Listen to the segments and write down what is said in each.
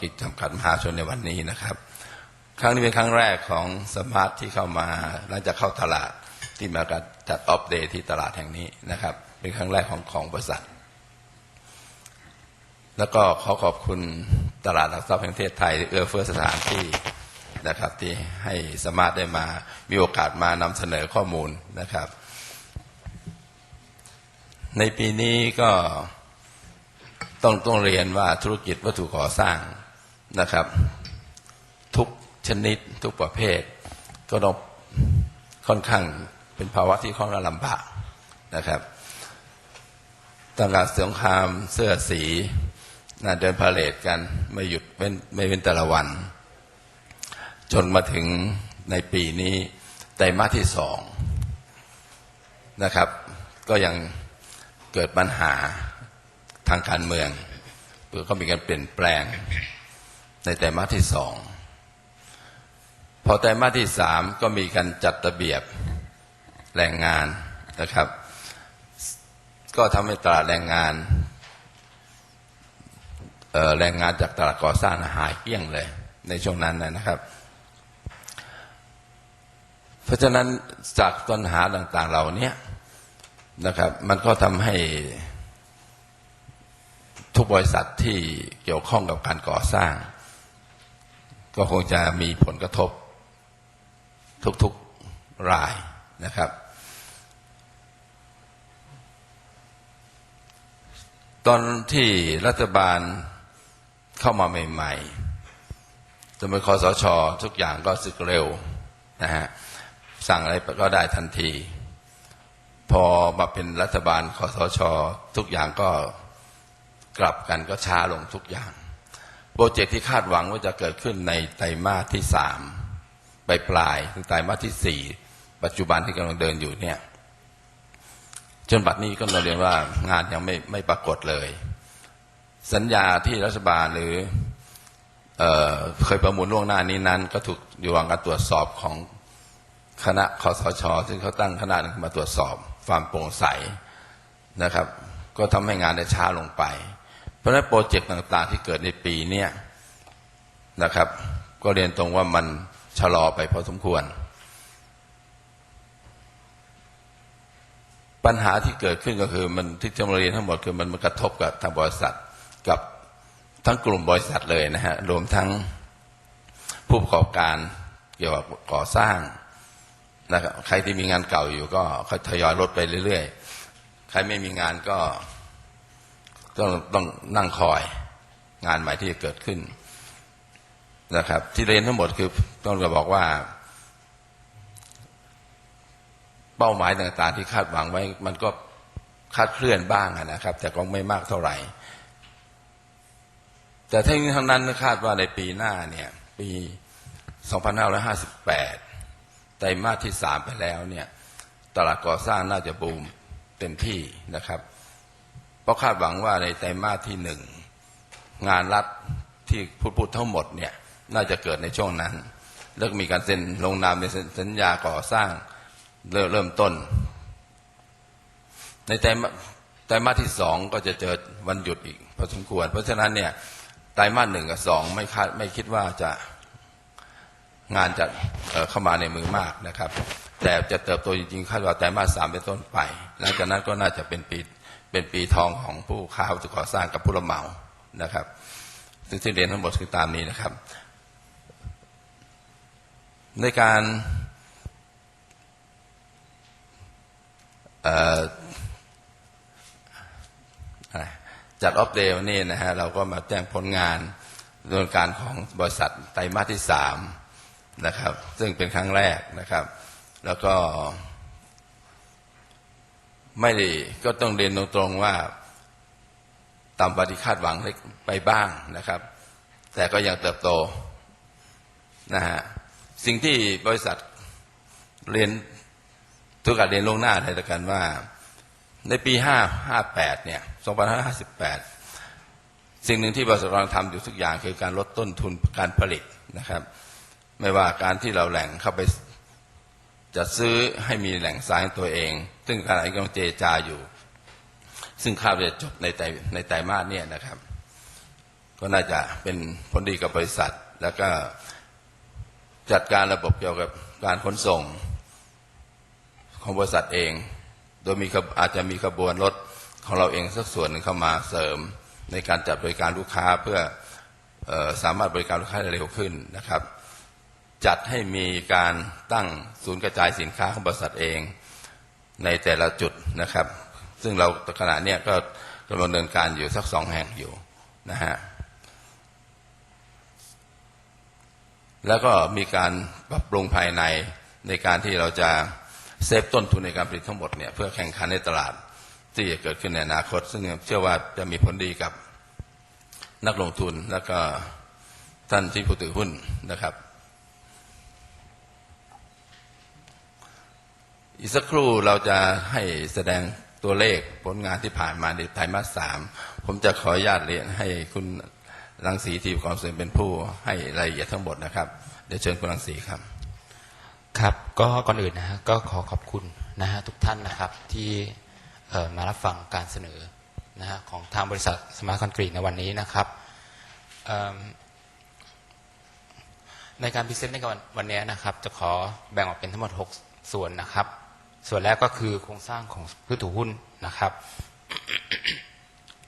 กิจจำกัดมหาชนในวันนี้นะครับ ครั้งนี้เป็นครั้งแรกของสมาร์ทที่เข้ามาหลังจากเข้าตลาดที่มาการจัดออฟเดย์ที่ตลาดแห่งนี้นะครับ เป็นครั้งแรกของของบริษัท แล้วก็ขอขอบคุณตลาดหลักทรัพย์แห่งประเทศไทยเอื้อเฟื้อสถานที่นะครับที่ให้สมาร์ทได้มามีโอกาสมานำเสนอข้อมูลนะครับ ในปีนี้ก็ต้องต้องเรียนว่าธุรกิจวัตถุก่อสร้าง นะครับ ทุกชนิดทุกประเภท ก็ต้องค่อนข้างเป็นภาวะที่ค่อนข้างลำบากนะครับตั้งแต่สงครามเสื้อสีน่าเดินพาเลทกันไม่หยุดเว้นไม่เว้นแต่ละวัน จนมาถึงในปีนี้ไตรมาสที่สองนะครับ ก็ยังเกิดปัญหาทางการเมืองเพื่อก็มีการเปลี่ยนแปลง ในไตรมาที่สอง พอไตรมาที่สามก็มีการจัดระเบียบแรงงานนะครับ ก็ทำให้ตลาดแรงงานแรงงานจากตลาดก่อสร้างหายเกลี้ยงเลย ในช่วงนั้นนะครับ เพราะฉะนั้นจากปัญหาต่าง ๆ เหล่านี้นะครับ มันก็ทำให้ทุกบริษัทที่เกี่ยวข้องกับการก่อสร้าง ก็คงจะมีผลกระทบทุกๆรายนะครับ ตอนที่รัฐบาลเข้ามาใหม่ๆจนเป็นคอสชทุกอย่างก็สึกเร็วนะฮะสั่งอะไรก็ได้ทันที พอมาเป็นรัฐบาลคอสชทุกอย่างก็กลับกันก็ช้าลงทุกอย่าง โปรเจกต์ที่คาดหวังว่าจะเกิดขึ้นในไตรมาสที่สามปลายปลายถึงไตรมาสที่สี่ปัจจุบันที่กำลังเดินอยู่เนี่ยจนบัดนี้ก็เราเรียนว่างานยังไม่ไม่ปรากฏเลย สัญญาที่รัฐบาลหรือเออเคยประมูลล่วงหน้านี้นั้น ก็ถูกอยู่ระหว่างการตรวจสอบของคณะคอสช ซึ่งเขาตั้งคณะมาตรวจสอบความโปร่งใสนะครับ ก็ทำให้งานได้ช้าลงไป ราะฉะนั้นโปรเจกต์ต่างๆที่เกิดในปีเนี้ยนะครับ ก็เรียนตรงว่ามันชะลอไปพอสมควร ปัญหาที่เกิดขึ้นก็คือมันที่จะมาเรียนทั้งหมดคือมันมากระทบกับทางบริษัทกับทั้งกลุ่มบริษัทเลยนะฮะรวมทั้งผู้ประกอบการเกี่ยวกับก่อสร้างนะครับใครที่มีงานเก่าอยู่ก็ค่อยทยอยลดไปเรื่อย ๆ ใครไม่มีงานก็ ต้องต้องนั่งคอยงานใหม่ที่จะเกิดขึ้นนะครับ ที่เรียนทั้งหมดคือต้องจะบอกว่า เป้าหมายต่างๆ ที่คาดหวังไว้ มันก็คาดเคลื่อนบ้างนะครับ แต่ก็ไม่มากเท่าไหร่ แต่ทั้งนี้ทั้งนั้นคาดว่าในปีหน้าเนี่ย ปี 2558 ไตรมาสที่สามไปแล้วเนี่ย ตลาดก่อสร้างน่าจะบูมเต็มที่นะครับ ราะคาดหวังว่าในไตรมาสที่หนึ่งงานรัฐที่พูดพูดทั้งหมดเนี่ยน่าจะเกิดในช่วงนั้น แล้วมีการเซ็นลงนามในสัญญาก่อสร้างเริ่มเริ่มต้น ในไตรมาสไตรมาสที่สองก็จะเจอวันหยุดอีกพอสมควร เพราะฉะนั้นเนี่ยไตรมาสหนึ่งกับสองไม่คาดไม่คิดว่าจะงานจะเเข้ามาในมือมากนะครับ แต่จะเติบโตจริงๆคาดว่าไตรมาสสามเป็นต้นไปหลังจากนั้นก็น่าจะเป็นปี เป็นปีทองของผู้ค้าวัตถุก่อสร้างกับผู้รับเหมานะครับ ซึ่งที่เรียนทั้งหมดคือตามนี้นะครับ ในการเอ่ออะไรจัดออฟเดย์วันนี้นะฮะเราก็มาแจ้งผลงานดำเนินการของบริษัทไตรมาสที่สามนะครับ ซึ่งเป็นครั้งแรกนะครับ แล้วก็ ไม่ได้ก็ต้องเรียนตรงๆว่าตามปฏิคาดหวังเล็กไปบ้างนะครับ แต่ก็ยังเติบโตนะฮะสิ่งที่บริษัทเรียนทุกการเรียนล่วงหน้าเลยละกันว่า ในปีห้าห้าแปดเนี่ยสองพันห้าสิบแปดสิ่งหนึ่งที่บริษัทกำลังทำอยู่ทุกอย่างคือการลดต้นทุนการผลิตนะครับ ไม่ว่าการที่เราแหล่งเข้าไป จะซื้อให้มีแหล่งสายตัวเอง ซึ่งขณะนี้กำลังเจจาอยู่ ซึ่งคาดว่าจะจบในไตในไตรมาสเนี่ยนะครับ ก็น่าจะเป็นผลดีกับบริษัท แล้วก็จัดการระบบเกี่ยวกับการขนส่งของบริษัทเอง โดยมีอาจจะมีขบวนรถของเราเองสักส่วนหนึ่งเข้ามาเสริมในการจัดบริการลูกค้าเพื่อออสามารถบริการลูกค้าได้เร็วขึ้นนะครับ จัดให้มีการตั้งศูนย์กระจายสินค้าของบริษัทเองในแต่ละจุดนะครับ ซึ่งเราขณะนี้ก็กำลังดำเนินการอยู่สักสองแห่งอยู่นะฮะแล้วก็มีการปรับปรุงภายในในการที่เราจะเซฟต้นทุนในการผลิตทั้งหมดเนี่ยเพื่อแข่งขันในตลาดที่จะเกิดขึ้นในอนาคต ซึ่งเชื่อว่าจะมีผลดีกับนักลงทุนแล้วก็ท่านที่ผู้ถือหุ้นนะครับ อีกสักครู่เราจะให้แสดงตัวเลขผลงานที่ผ่านมาในไตรมาสสามผมจะขออนุญาตเรียนให้คุณรังสีทีมกองเสริมเป็นผู้ให้รายละเอียดทั้งหมดนะครับ เดี๋ยวเชิญคุณรังสีครับครับก็ก่อนอื่นนะฮะก็ขอขอบคุณนะฮะทุกท่านนะครับที่มารับฟังการเสนอนะฮะของทางบริษัทสมาร์ทคอนกรีตในวันนี้นะครับในการพรีเซนต์ในวันวันนี้นะครับ จะขอแบ่งออกเป็นทั้งหมด 6 ส่วนนะครับ ส่วนแรกก็คือโครงสร้างของผู้ถือหุ้นนะครับ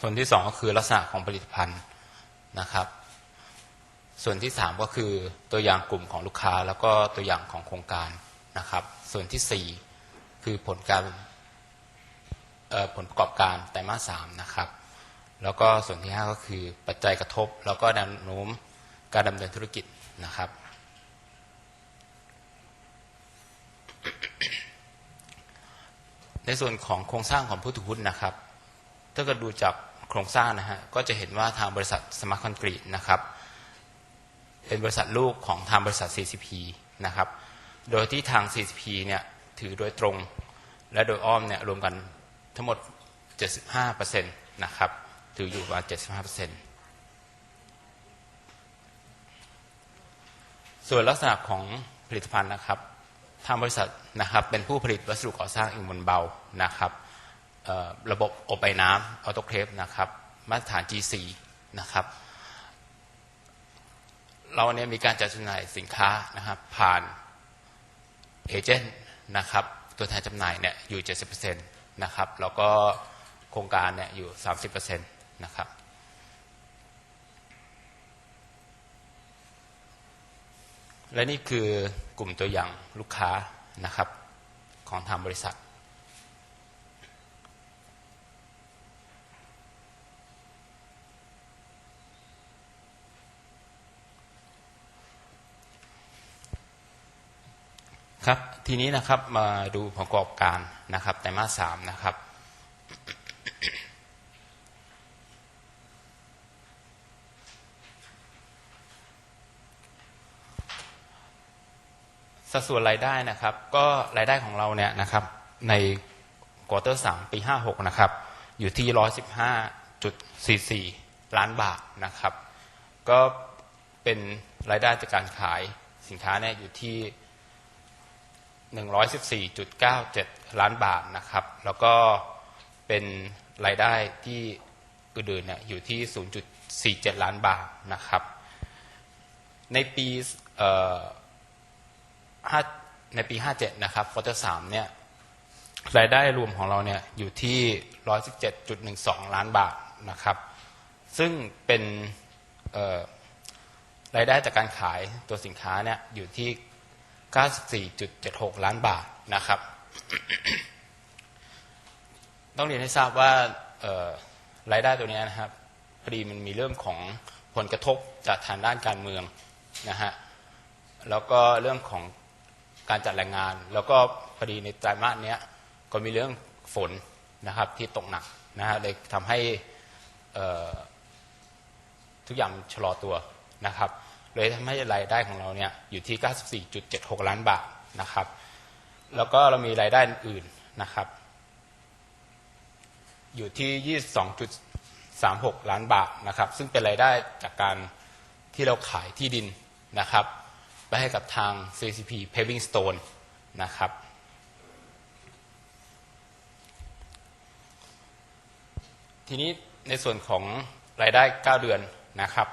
ส่วนที่สองก็คือลักษณะของผลิตภัณฑ์นะครับ ส่วนที่สามก็คือตัวอย่างกลุ่มของลูกค้า แล้วก็ตัวอย่างของโครงการนะครับ ส่วนที่สี่คือผลการผลประกอบการไตรมาสสามนะครับ แล้วก็ส่วนที่ห้าก็คือปัจจัยกระทบ แล้วก็แนวโน้มการดำเนินธุรกิจนะครับ ในส่วนของโครงสร้างของผู้ถือหุ้นนะครับ ถ้าเกิดดูจากโครงสร้างนะฮะก็จะเห็นว่าทางบริษัทสมาร์ทคอนกรีตนะครับเป็นบริษัทลูกของทางบริษัท CCP นะครับ โดยที่ทาง CCP เนี่ยถือโดยตรงและโดยอ้อมเนี่ยรวมกันทั้งหมด 75%นะครับ ถืออยู่ประมาณ75%ส่วนลักษณะของผลิตภัณฑ์นะครับ ทางบริษัทนะครับเป็นผู้ผลิตวัสดุก่อสร้างอิงบนเบานะครับระบบอบไอน้ำออโตเคลฟนะครับมาตรฐาน G4 นะครับเราเนี่ยมีการจัดจำหน่ายสินค้านะครับผ่านเอเจนต์นะครับตัวแทนจำหน่ายเนี่ยอยู่ 70%นะครับแล้วก็โครงการเนี่ยอยู่ 30%นะครับ และนี่คือกลุ่มตัวอย่างลูกค้านะครับ ของทางบริษัท ครับ ทีนี้นะครับมาดูผลประกอบการนะครับไตรมาสสามนะครับ สัดส่วนรายได้นะครับ ก็รายได้ของเราเนี่ยนะครับในควอเตอร์สามปีห้าหกนะครับ อยู่ที่ร้อยสิบห้าจุดสี่สี่ล้านบาทนะครับ ก็เป็นรายได้จากการขายสินค้าเนี่ยอยู่ที่114.97ล้านบาทนะครับ แล้วก็เป็นรายได้ที่อื่นๆเนี่ยอยู่ที่0.47ล้านบาทนะครับ ในปี เอ่อห้าในปี 57 นะครับควอเตอร์สามเนี่ยรายได้รวมของเราเนี่ยอยู่ที่ 117.12 ล้านบาทนะครับ ซึ่งเป็นรายได้จากการขายตัวสินค้าเนี่ยอยู่ที่ 94.76 ล้านบาทนะครับ ต้องเรียนให้ทราบว่ารายได้ตัวนี้นะครับพอดีมันมีเรื่องของผลกระทบจากทางด้านการเมืองนะฮะแล้วก็เรื่องของ การจัดแรงงาน แล้วก็พอดีในไตรมาสนี้ก็มีเรื่องฝนนะครับที่ตกหนักนะฮะเลยทำให้ทุกอย่างชะลอตัวนะครับเลยทำให้รายได้ของเราเนี่ยอยู่ที่ 94.76 ล้านบาทนะครับ แล้วก็เรามีรายได้อื่นนะครับ อยู่ที่ 22.36 ล้านบาทนะครับ ซึ่งเป็นรายได้จากการที่เราขายที่ดินนะครับ ไปให้กับทาง CCP Paving Stone นะครับทีนี้ในส่วนของรายได้ 9 เดือนนะครับ